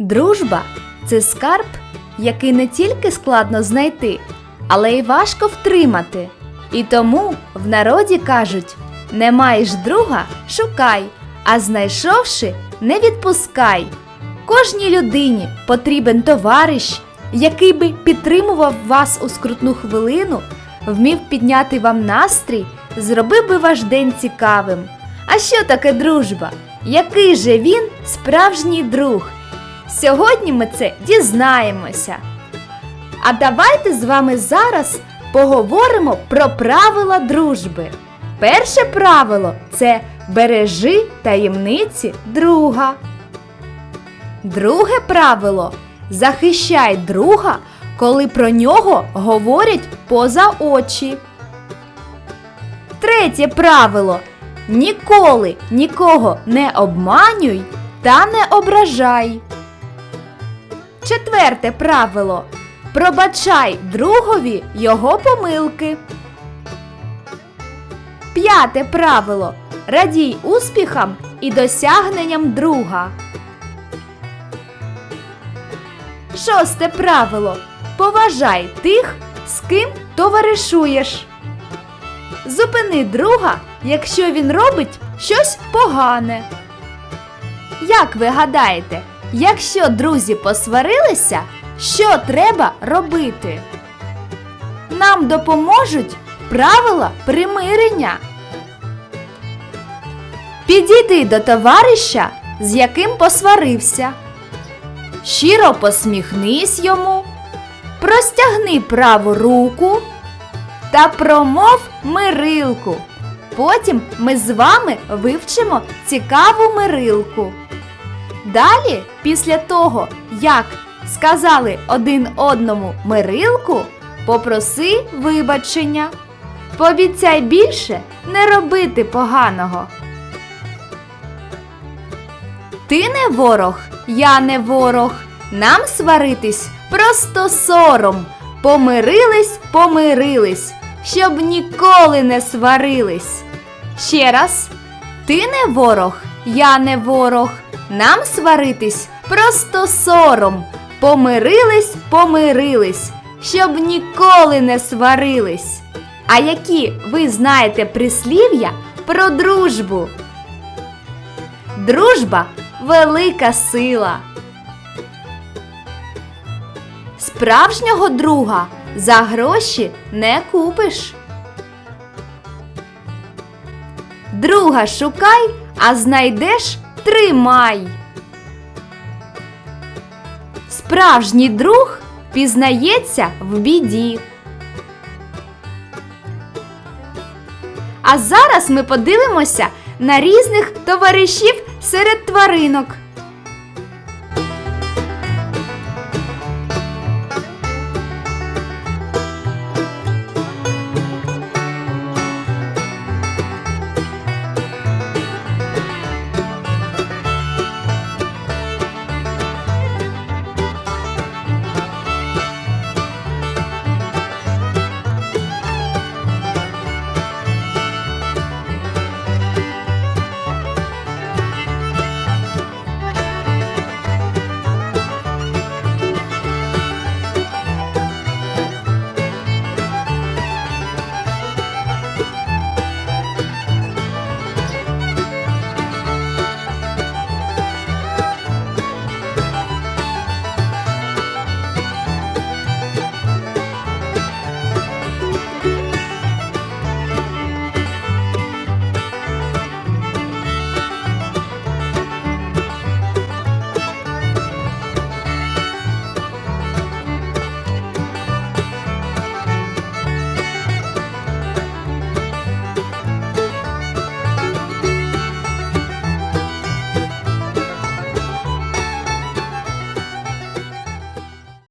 Дружба це скарб, який не тільки складно знайти, але й важко втримати. І тому в народі кажуть: не маєш друга, шукай, а знайшовши, не відпускай. Кожній людині потрібен товариш, який би підтримував вас у скрутну хвилину, вмів підняти вам настрій, зробив би ваш день цікавим. А що таке дружба? Який же він справжній друг? Сьогодні ми це дізнаємося. А давайте з вами зараз поговоримо про правила дружби. Перше правило це бережи таємниці друга. Друге правило захищай друга, коли про нього говорять поза очі. Третє правило ніколи нікого не обманюй та не ображай. Четверте правило пробачай другові його помилки. П'яте правило радій успіхам і досягненням друга. Шосте правило поважай тих, з ким товаришуєш. Зупини друга, якщо він робить щось погане. Як ви гадаєте, якщо друзі посварилися, що треба робити? Нам допоможуть правила примирення. Підійди до товариша, з яким посварився. Щиро посміхнись йому, простягни праву руку та промов мирилку. Потім ми з вами вивчимо цікаву мирилку. Далі, після того, як сказали один одному мирилку, попроси вибачення. Пообіцяй більше не робити поганого. Ти не ворог, я не ворог. Нам сваритись просто сором. Помирились, помирились, щоб ніколи не сварились. Ще раз, ти не ворог, я не ворог. Нам сваритись просто сором. Помирились, помирились, щоб ніколи не сварились. А які ви знаєте прислів'я про дружбу? Дружба велика сила. Справжнього друга за гроші не купиш. Друга шукай, а знайдеш тримай. Справжній друг пізнається в біді. А зараз ми подивимося на різних товаришів серед тваринок.